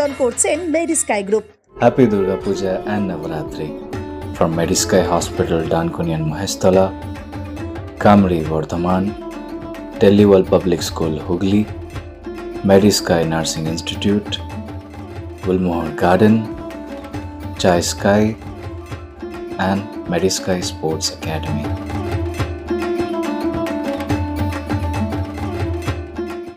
নিবেদন করছেন Mary Sky group Happy Durga Puja and Navaratri from Medisky Hospital, Dankuni and Mahestala, Kamri, Vardhaman, Delhi World Public School, Hooghly, Medisky Nursing Institute, Gulmohar Garden, Chai Sky, and Medisky Sports Academy.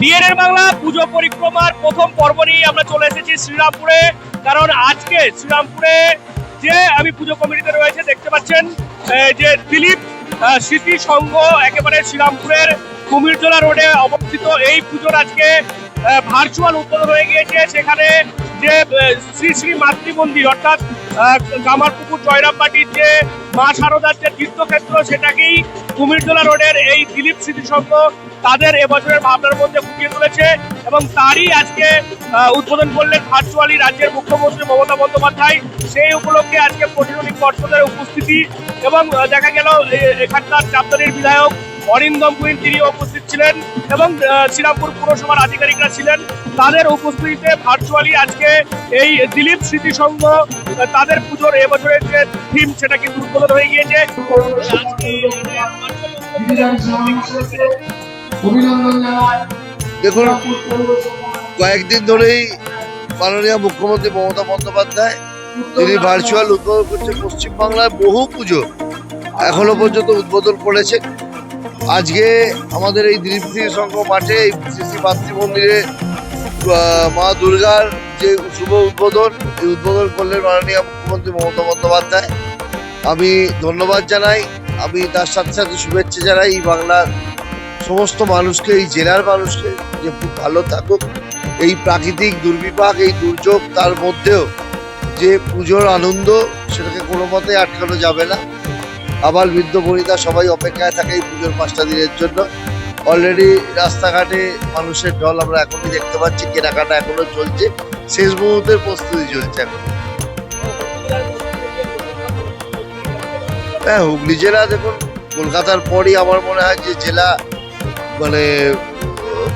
ডিএনএর বাংলা পুজো পরিক্রমার প্রথম পর্ব নিয়ে আমরা চলে এসেছি শ্রীরামপুরে। কারণ আজকে শ্রীরামপুরে যে আমি পুজো কমিটিতে রয়েছে দেখতে পাচ্ছেন যে দিলীপ স্মৃতি সংঘ একেবারে শ্রীরামপুরের কুমিরজোলা রোডে অবস্থিত। এই পুজোর আজকে ভার্চুয়াল উদ্বোধন হয়ে গিয়েছে। সেখানে যে শ্রী শ্রী মাতৃ মন্দির অর্থাৎ আহ, কামারপুকুর জয়রামবাটির যে মা শারদার যে তীর্থক্ষেত্র সেটাকেই কুমিরজোলা রোডের এই দিলীপ স্মৃতি তাদের এবছরের ভাবনার মধ্যে ফুটিয়ে তুলেছে এবং তারই আজকে উদ্বোধন করলেন ভার্চুয়ালি রাজ্যের মুখ্যমন্ত্রী মমতা বন্দ্যোপাধ্যায়। সেই উপলক্ষে আজকে প্রশাসনিক পর্ষদের উপস্থিতি এবং দেখা গেল এখানকার চাপদারির বিধায়ক অরিন্দম কুইন তিনি উপস্থিত ছিলেন এবং আহ, শ্রীরামপুর পুরসভার আধিকারিকরা ছিলেন। তাদের উপস্থিতিতে ভার্চুয়ালি আজকে এই দিলীপ স্মৃতিসংঘ তাদের পুজোর এবছরের যে থিম সেটা কিন্তু উদ্বোধন হয়ে গিয়েছে। আজকে অভিনন্দন জানাই। দেখুন কয়েকদিন ধরেই মাননীয় মুখ্যমন্ত্রী মমতা বন্দ্যোপাধ্যায় তিনি ভার্চুয়াল উদ্বোধন করছেন পশ্চিমবাংলার বহু পুজো এখনও পর্যন্ত উদ্বোধন করেছেন। আজকে আমাদের এই দিলীপ সিং সংঘ মাঠে এই শ্রী মাতৃ মন্দিরে মা দুর্গার যে শুভ উদ্বোধন, এই উদ্বোধন করলেন মাননীয় মুখ্যমন্ত্রী মমতা বন্দ্যোপাধ্যায়। আমি ধন্যবাদ জানাই। আমি তার সাথে সাথে শুভেচ্ছা জানাই এই বাংলার সমস্ত মানুষকে, এই জেলার মানুষকে, যে খুব ভালো থাকুক। এই প্রাকৃতিক দুর্বিপাক, এই দুর্যোগ তার মধ্যেও যে পুজোর আনন্দ, সেটাকে কোনো মতে আটকানো যাবে না। আবার বৃদ্ধ বনিতা সবাই অপেক্ষায় থাকে এই পুজোর পাঁচটা দিনের জন্য। অলরেডি রাস্তাঘাটে মানুষের ঢল আমরা এখনই দেখতে পাচ্ছি, কেনাকাটা এখনও চলছে। শেষ মুহূর্তের প্রস্তুতি চলছে এখন। হ্যাঁ হুগলি জেলা দেখুন, কলকাতার পরই আমার মনে হয় যে জেলা মানে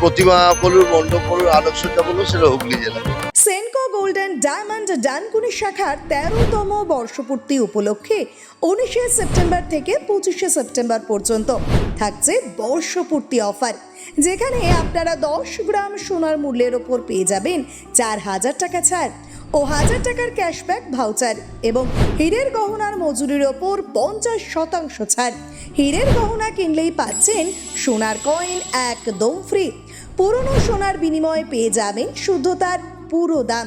প্রতিমা বলুন, মণ্ডপ বলুন, আলোকসজ্জা বলুন, সেটা হুগলি জেলা। সেনকো গোল্ডেন ডায়মন্ড ডানকুনি শাখার তেরোতম বর্ষপূর্তি উপলক্ষে উনিশে সেপ্টেম্বর থেকে পঁচিশে সেপ্টেম্বর পর্যন্ত থাকছে বর্ষপূর্তি অফার, যেখানে আপনারা দশ গ্রাম সোনার মূল্যের ওপর পেয়ে যাবেন চার হাজার টাকা ছাড় ও হাজার টাকার ক্যাশব্যাক ভাউচার এবং হীরের গহনার মজুরির ওপর পঞ্চাশ শতাংশ ছাড়। হীরের গহনা কিনলেই পাচ্ছেন সোনার কয়েন একদম ফ্রি পুরনো সোনার বিনিময়ে পেয়ে যাবেন শুদ্ধতার পুরো দাম।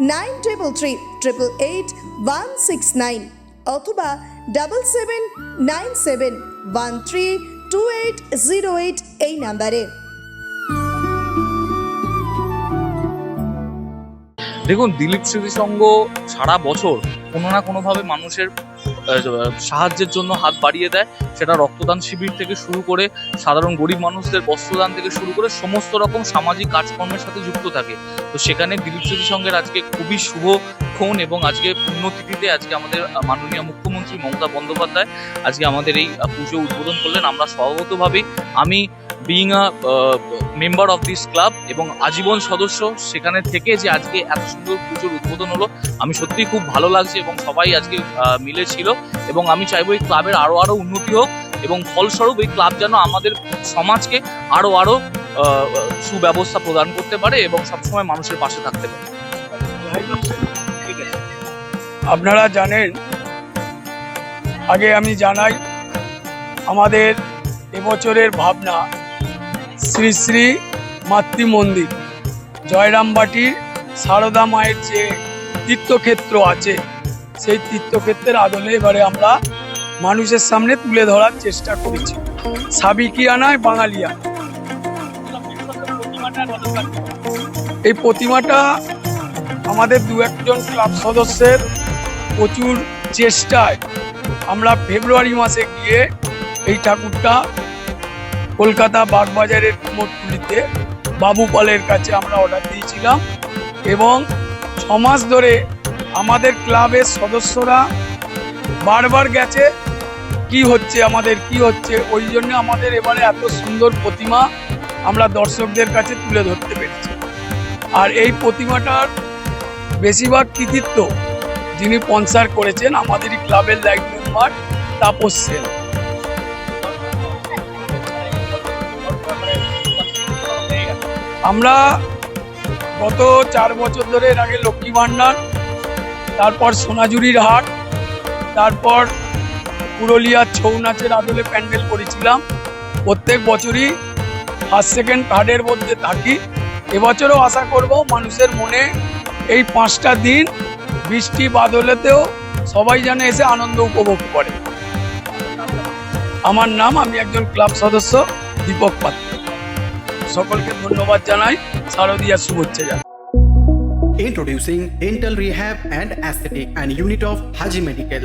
nine triple three triple eight one six nine অথবা double seven nine seven one three two eight zero eight এই নাম্বারে। দেখুন, দিলীপ স্মৃতি সংঘ সারা বছর কোনো না কোনোভাবে মানুষের সাহায্যের জন্য হাত বাড়িয়ে দেয়। সেটা রক্তদান শিবির থেকে শুরু করে সাধারণ গরিব মানুষদের বস্ত্রদান থেকে শুরু করে সমস্ত রকম সামাজিক কাজকর্মের সাথে যুক্ত থাকে। তো সেখানে দিলীপ স্মৃতি সংঘের আজকে খুবই শুভ ক্ষণ এবং আজকে পুণ্যতিথিতে আজকে আমাদের মাননীয় মুখ্যমন্ত্রী মমতা বন্দ্যোপাধ্যায় আজকে আমাদের এই পুজো উদ্বোধন করলেন। আমরা স্বভাবতভাবেই আমি being a member of this club এবং আজীবন সদস্য সেখানে থেকে যে আজকে এত সুন্দর পুজোর উদ্বোধন হলো, আমি সত্যিই খুব ভালো লাগছে এবং সবাই আজকে মিলে ছিল এবং আমি চাইব এই ক্লাবের আরও আরও উন্নতি হোক এবং ফলস্বরূপ এই ক্লাব যেন আমাদের সমাজকে আরও আরও সুব্যবস্থা প্রদান করতে পারে এবং সবসময় মানুষের পাশে থাকতে পারে। আপনারা জানেন, আগে আমি জানাই, আমাদের এবছরের ভাবনা শ্রী শ্রী মাতৃ মন্দির। জয়রামবাটির সারদা মায়ের যে তীর্থক্ষেত্র আছে, সেই তীর্থক্ষেত্রের আদলে এবারে আমরা মানুষের সামনে তুলে ধরার চেষ্টা করেছি। সাবিকিয়ানায় বাঙালিয়া। এই প্রতিমাটা আমাদের দু একজন ক্লাব সদস্যের প্রচুর চেষ্টায় আমরা ফেব্রুয়ারি মাসে গিয়ে এই ঠাকুরটা কলকাতা বাগবাজারের কুমোরটুলিতে বাবু পালের কাছে আমরা অর্ডার দিয়েছিলাম এবং ছ মাস ধরে আমাদের ক্লাবের সদস্যরা বারবার গেছে, কি হচ্ছে আমাদের, কি হচ্ছে? ওই জন্য আমাদের এবারে এত সুন্দর প্রতিমা আমরা দর্শকদের কাছে তুলে ধরতে পেরেছি। আর এই প্রতিমাটার বেশিরভাগ কৃতিত্ব যিনি স্পন্সার করেছেন, আমাদেরই ক্লাবের লাইফ মেম্বার তাপস সেন। আমরা গত চার বছর ধরে এর আগে লক্ষ্মী ভাণ্ডার তারপর সোনাঝুরির হাট, তারপর পুরুলিয়ার ছৌ নাচের আদলে প্যান্ডেল করেছিলাম। প্রত্যেক বছরই ফার্স্ট সেকেন্ড থার্ডের মধ্যে থাকি। এবছরও আশা করব মানুষের মনে এই পাঁচটা দিন বৃষ্টি বাদলেতেও সবাই যেন এসে আনন্দ উপভোগ করে। আমার নাম, আমি একজন ক্লাব সদস্য, দীপক পাত্র। সকলকে ধন্যবাদ জানাই শারদীয়া শুভেচ্ছা জানাই Introducing Dental Rehab and Aesthetic and Unit of Haji Medical.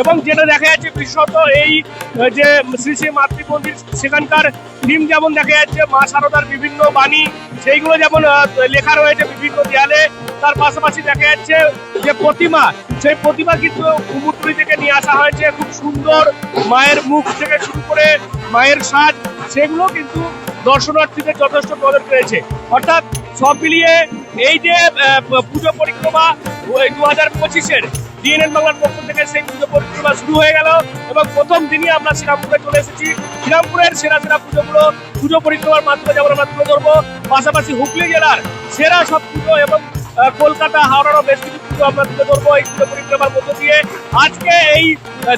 এবং যেটা দেখা যাচ্ছে বিশেষত এই যে শ্রী শ্রী মাতৃ মন্দির সেখানকার থিম যেমন দেখা যাচ্ছে, মা শারদার বিভিন্ন বাণী, সেইগুলো যেমন লেখা রয়েছে বিভিন্ন দেয়ালে, তার পাশাপাশি দেখা যাচ্ছে যে প্রতিমা, সেই প্রতিমা কিন্তু কুমুরটুলি থেকে নিয়ে আসা হয়েছে, খুব সুন্দর মায়ের মুখ থেকে শুরু করে মায়ের সাজ, সেগুলো কিন্তু দর্শনার্থীদের যথেষ্ট নজর পেয়েছে অর্থাৎ সব মিলিয়ে এই যে পুজো পরিক্রমা দু হাজার পঁচিশের ডিএনএন বাংলার পক্ষ থেকে সেই পুজো পরিক্রমা শুরু হয়ে গেল এবং প্রথম দিনই আমরা শ্রীরামপুরে চলে এসেছি। শ্রীরামপুরের সেরা সেরা পুজোগুলো, পুজো পরিক্রমার মাধ্যমে যেমন আমরা তুলে ধরবো, পাশাপাশি হুগলি জেলার সেরা সব পুজো এবং কলকাতা, হাওড়ারও বেশ কিছু পুজো আমরা তুলে ধরবো এই পুজো পরিক্রমার মধ্য দিয়ে। আজকে এই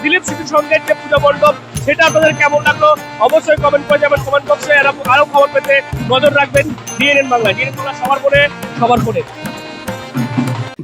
দিলীপ স্মৃতি সঙ্গের যে পুজো মণ্ডপ, সেটা আপনাদের কেমন লাগল? অবশ্যই কমেন্ট করে যাবেন কমেন্ট বক্সে আরও খবর পেতে নজর রাখবেন ডিএনএন বাংলা ডিএনএন বাংলা সবার করে সবার করে